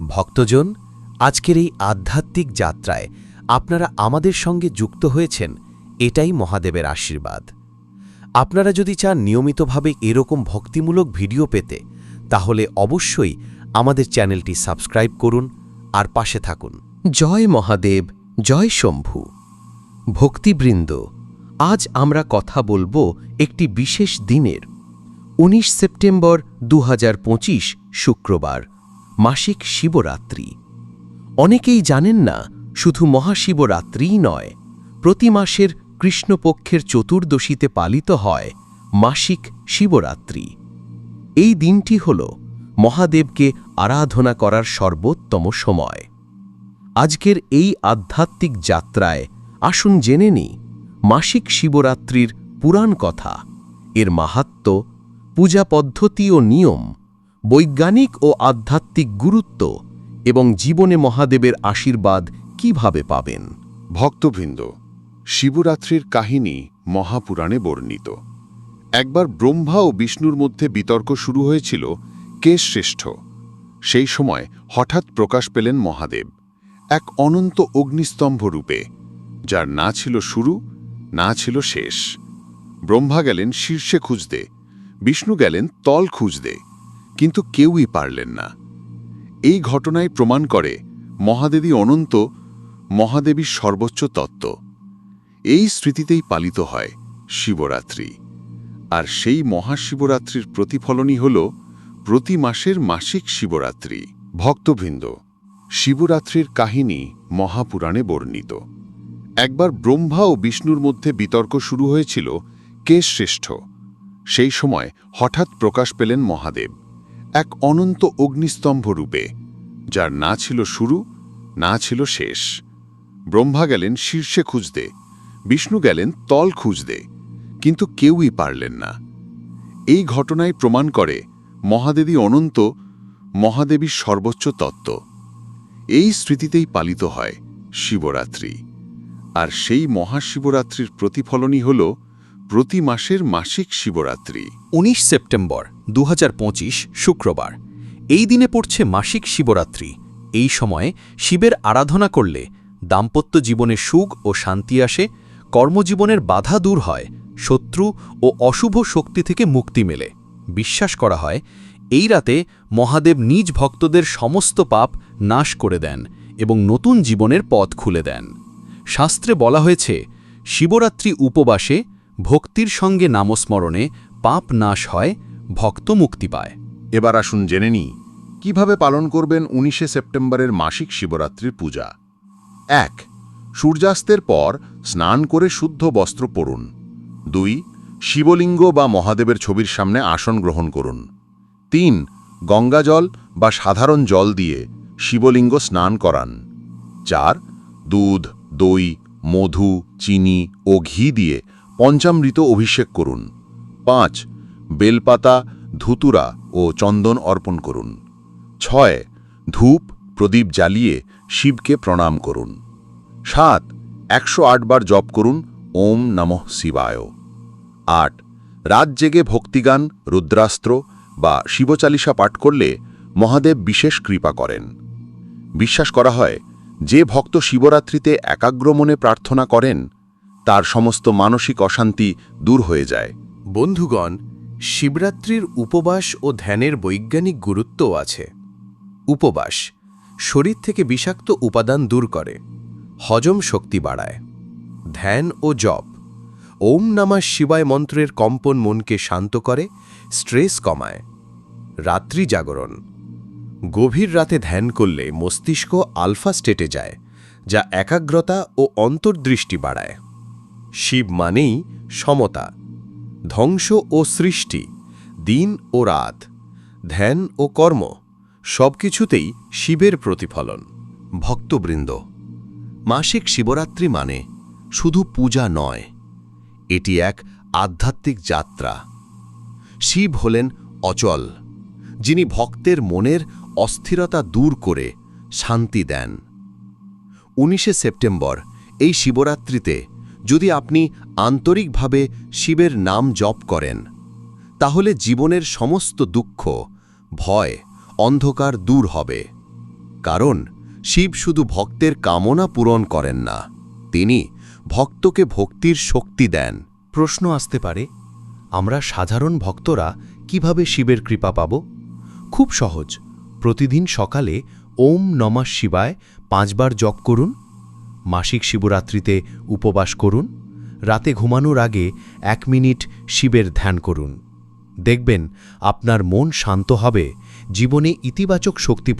ভক্তজন, আজকের এই আধ্যাত্মিক যাত্রায় আপনারা আমাদের সঙ্গে যুক্ত হয়েছেন, এটাই মহাদেবের আশীর্বাদ। আপনারা যদি চান নিয়মিতভাবে এরকম ভক্তিমূলক ভিডিও পেতে, তাহলে অবশ্যই আমাদের চ্যানেলটি সাবস্ক্রাইব করুন আর পাশে থাকুন। জয় মহাদেব, জয় শম্ভু। ভক্তিবৃন্দ, আজ আমরা কথা বলব একটি বিশেষ দিনের ১৯ সেপ্টেম্বর দু হাজার পঁচিশ শুক্রবার। মাসিক শিবরাত্রি। অনেকেই জানেন না, শুধু মহাশিবরাত্রিই নয়, প্রতি মাসের কৃষ্ণপক্ষের চতুর্দশীতে পালিত হয় মাসিক শিবরাত্রি। এই দিনটি হল মহাদেবকে আরাধনা করার সর্বোত্তম সময়। আজকের এই আধ্যাত্মিক যাত্রায় আসুন জেনে নিই, মাসিক শিবরাত্রির পুরাণ কথা, এর মাহাত্ম্য, পূজা পদ্ধতি ও নিয়ম বৈজ্ঞানিক ও আধ্যাত্মিক গুরুত্ব এবং জীবনে মহাদেবের আশীর্বাদ কীভাবে পাবেন? ভক্তবৃন্দ, শিবরাত্রির কাহিনী মহাপুরাণে বর্ণিত। একবার ব্রহ্মা ও বিষ্ণুর মধ্যে বিতর্ক শুরু হয়েছিল, কে শ্রেষ্ঠ? সেই সময় হঠাৎ প্রকাশ পেলেন মহাদেব, এক অনন্ত অগ্নিস্তম্ভ রূপে, যার না ছিল শুরু, না ছিল শেষ। ব্রহ্মা গেলেন শীর্ষে খুঁজতে, বিষ্ণু গেলেন তল খুঁজতে। কিন্তু কেউই পারলেন না। এই ঘটনায় প্রমাণ করে মহাদেবী অনন্ত, মহাদেবীর সর্বোচ্চ তত্ত্ব। এই স্মৃতিতেই পালিত হয় শিবরাত্রি। আর সেই মহাশিবরাত্রির প্রতিফলনই হল প্রতি মাসের মাসিক শিবরাত্রি। ভক্তবৃন্দ, শিবরাত্রির কাহিনী মহাপুরাণে বর্ণিত। একবার ব্রহ্মা ও বিষ্ণুর মধ্যে বিতর্ক শুরু হয়েছিল, কে শ্রেষ্ঠ? সেই সময় হঠাৎ প্রকাশ পেলেন মহাদেব। এক অনন্ত অগ্নিস্তম্ভ রূপে, যার না ছিল শুরু, না ছিল শেষ। ব্রহ্মা গেলেন শীর্ষে খুঁজতে, বিষ্ণু গেলেন তল খুঁজতে, কিন্তু কেউই পারলেন না। এই ঘটনায় প্রমাণ করে মহাদেবী অনন্ত, মহাদেবীর সর্বোচ্চ তত্ত্ব। এই স্মৃতিতেই পালিত হয় শিবরাত্রি। আর সেই মহাশিবরাত্রির প্রতিফলনই হল প্রতি মাসের মাসিক শিবরাত্রি। ১৯ সেপ্টেম্বর দু হাজার পঁচিশ শুক্রবার। এই দিনে পড়ছে মাসিক শিবরাত্রি। এই সময়ে শিবের আরাধনা করলে দাম্পত্য জীবনে সুখ ও শান্তি আসে, কর্মজীবনের বাধা দূর হয়, শত্রু ও অশুভ শক্তি থেকে মুক্তি মেলে। বিশ্বাস করা হয়, এই রাতে মহাদেব নিজ ভক্তদের সমস্ত পাপ নাশ করে দেন এবং নতুন জীবনের পথ খুলে দেন। শাস্ত্রে বলা হয়েছে, শিবরাত্রি উপবাসে ভক্তির সঙ্গে নামস্মরণে পাপ নাশ হয়, ভক্ত মুক্তি পায়। এবার আসুন জেনে নিই, কীভাবে পালন করবেন উনিশে সেপ্টেম্বরের মাসিক শিবরাত্রির পূজা? এক, সূর্যাস্তের পর স্নান করে শুদ্ধ বস্ত্র পরুন। দুই, শিবলিঙ্গ বা মহাদেবের ছবির সামনে আসন গ্রহণ করুন। তিন গঙ্গাজল বা সাধারণ জল দিয়ে শিবলিঙ্গ স্নান করান। চার, দুধ, দই, মধু, চিনি ও ঘি দিয়ে পঞ্চামৃত অভিষেক করুন। পাঁচ, বেলপাতা, ধুতুরা ও চন্দন অর্পণ করুন। ছয়, ধূপ, প্রদীপ জ্বালিয়ে শিবকে প্রণাম করুন। সাত, একশো বার জপ করুন, ওম নমঃ শিবায়। আট, রাত জেগে ভক্তিগান, রুদ্রাস্ত্র বা শিবচালিসা পাঠ করলে মহাদেব বিশেষ কৃপা করেন। বিশ্বাস করা হয়, যে ভক্ত শিবরাত্রিতে একাগ্র মনে প্রার্থনা করেন তার সমস্ত মানসিক অশান্তি দূর হয়ে যায়। বন্ধুগণ, শিবরাত্রির উপবাস ও ধ্যানের বৈজ্ঞানিক গুরুত্বও আছে। উপবাস, শরীর থেকে বিষাক্ত উপাদান দূর করে, হজম শক্তি বাড়ায়। ধ্যান ও জপ, ওম নামা শিবায় মন্ত্রের কম্পন মনকে শান্ত করে, স্ট্রেস কমায়। রাত্রি জাগরণ, গভীর রাতে ধ্যান করলে মস্তিষ্ক আলফা স্টেটে যায়, যা একাগ্রতা ও অন্তর্দৃষ্টি বাড়ায়। শিব মানেই সমতা, ধ্বংস ও সৃষ্টি, দিন ও রাত, ধ্যান ও কর্ম, সবকিছুতেই শিবের প্রতিফলন। ভক্তবৃন্দ, মাসিক শিবরাত্রি মানে শুধু পূজা নয়, এটি এক আধ্যাত্মিক যাত্রা। শিব হলেন অচল, যিনি ভক্তের মনের অস্থিরতা দূর করে শান্তি দেন। উনিশে সেপ্টেম্বর, এই শিবরাত্রিতে যদি আপনি আন্তরিকভাবে শিবের নাম জপ করেন, তাহলে জীবনের সমস্ত দুঃখ, ভয়, অন্ধকার দূর হবে। কারণ শিব শুধু ভক্তের কামনা পূরণ করেন না, তিনি ভক্তকে ভক্তির শক্তি দেন। প্রশ্ন আসতে পারে, আমরা সাধারণ ভক্তরা কীভাবে শিবের কৃপা পাব? খুব সহজ, প্রতিদিন সকালে ওম নমঃ শিবায় পাঁচবার জপ করুন। মাসিক শিবরাত্রিতে উপবাস করুন। রাতে ঘুমানোর আগে এক মিনিট শিবের ধ্যান করুন। দেখবেন আপনার মন শান্ত হবে, জীবনে ইতিবাচক শক্তি